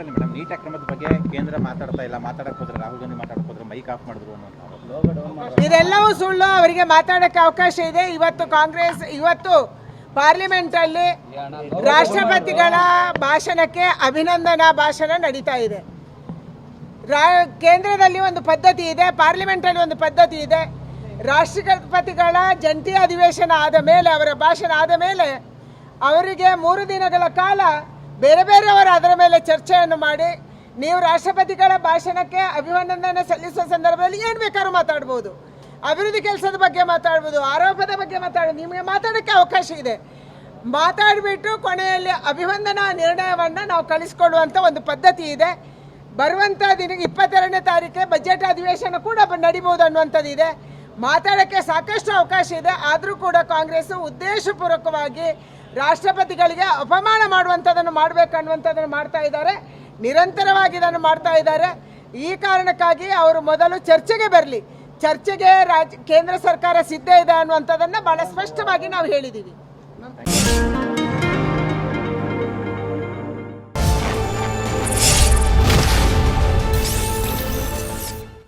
Madam, neat ಅಕ್ರಮದ ಬಗ್ಗೆ ಕೇಂದ್ರ ಮಾತಾಡ್ತಾ ಇಲ್ಲ. ಮಾತಾಡಕ್ ಹೋದ್ರೆ ರಾಹುಲ್ ಗಾಂಧಿ ಮಾತಾಡಕ್ ಹೋದ್ರೆ ಮೈಕ್ ಆಫ್ ಮಾಡಿದ್ರು ಇದೆಲ್ಲವೂ ಸುಳ್ಳು. ಅವರಿಗೆ ಮಾತಾಡಕ್ಕೆ ಅವಕಾಶ ಇದೆ. ಇವತ್ತು ಕಾಂಗ್ರೆಸ್, ಇವತ್ತು ಪಾರ್ಲಿಮೆಂಟ್ ಅಲ್ಲಿ ರಾಷ್ಟ್ರಪತಿಗಳ ಭಾಷಣಕ್ಕೆ ಅಭಿನಂದನಾ ಭಾಷಣ ನಡೀತಾ ಇದೆ. ಕೇಂದ್ರದಲ್ಲಿ ಒಂದು ಪದ್ಧತಿ ಇದೆ ಪಾರ್ಲಿಮೆಂಟ್ ಅಲ್ಲಿ ಒಂದು ಪದ್ಧತಿ ಇದೆ. ರಾಷ್ಟ್ರಪತಿಗಳ ಜಂಟಿ ಅಧಿವೇಶನ ಆದ ಮೇಲೆ, ಅವರ ಭಾಷಣ ಆದ ಮೇಲೆ ಅವರಿಗೆ ಮೂರು ದಿನಗಳ ಕಾಲ ಬೇರೆ ಬೇರೆಯವರು ಅದರ ಮೇಲೆ ಚರ್ಚೆಯನ್ನು ಮಾಡಿ ನೀವು ರಾಷ್ಟ್ರಪತಿಗಳ ಭಾಷಣಕ್ಕೆ ಅಭಿನಂದನೆ ಸಲ್ಲಿಸುವ ಸಂದರ್ಭದಲ್ಲಿ ಏನು ಬೇಕಾದ್ರೂ ಮಾತಾಡ್ಬೋದು. ಅಭಿವೃದ್ಧಿ ಕೆಲಸದ ಬಗ್ಗೆ ಮಾತಾಡ್ಬೋದು, ಆರೋಪದ ಬಗ್ಗೆ ಮಾತಾಡ ನಿಮಗೆ ಮಾತಾಡೋಕ್ಕೆ ಅವಕಾಶ ಇದೆ. ಮಾತಾಡಿಬಿಟ್ಟು ಕೊನೆಯಲ್ಲಿ ಅಭಿವಂದನಾ ನಿರ್ಣಯವನ್ನು ನಾವು ಕಳಿಸ್ಕೊಡುವಂಥ ಒಂದು ಪದ್ಧತಿ ಇದೆ. ಬರುವಂಥ ದಿನ ಇಪ್ಪತ್ತೆರಡನೇ ತಾರೀಕೆ ಬಜೆಟ್ ಅಧಿವೇಶನ ಕೂಡ ನಡಿಬೋದು ಅನ್ನುವಂಥದ್ದು ಇದೆ ಮಾತಾಡೋಕ್ಕೆ ಸಾಕಷ್ಟು ಅವಕಾಶ ಇದೆ. ಆದರೂ ಕೂಡ ಕಾಂಗ್ರೆಸ್ ಉದ್ದೇಶಪೂರ್ವಕವಾಗಿ ರಾಷ್ಟ್ರಪತಿಗಳಿಗೆ ಅಪಮಾನ ಮಾಡುವಂಥದ್ದನ್ನು ಮಾಡಬೇಕು ಅನ್ನುವಂಥದ್ದನ್ನು ಮಾಡ್ತಾ ಇದ್ದಾರೆ. ನಿರಂತರವಾಗಿ ಇದನ್ನು ಮಾಡ್ತಾ ಇದ್ದಾರೆ. ಈ ಕಾರಣಕ್ಕಾಗಿ ಅವರು ಮೊದಲು ಚರ್ಚೆಗೆ ಬರಲಿ. ಚರ್ಚೆಗೆ ರಾಜ್, ಕೇಂದ್ರ ಸರ್ಕಾರ ಸಿದ್ಧ ಇದೆ ಅನ್ನುವಂಥದ್ದನ್ನು ಬಹಳ ಸ್ಪಷ್ಟವಾಗಿ ನಾವು ಹೇಳಿದ್ದೀವಿ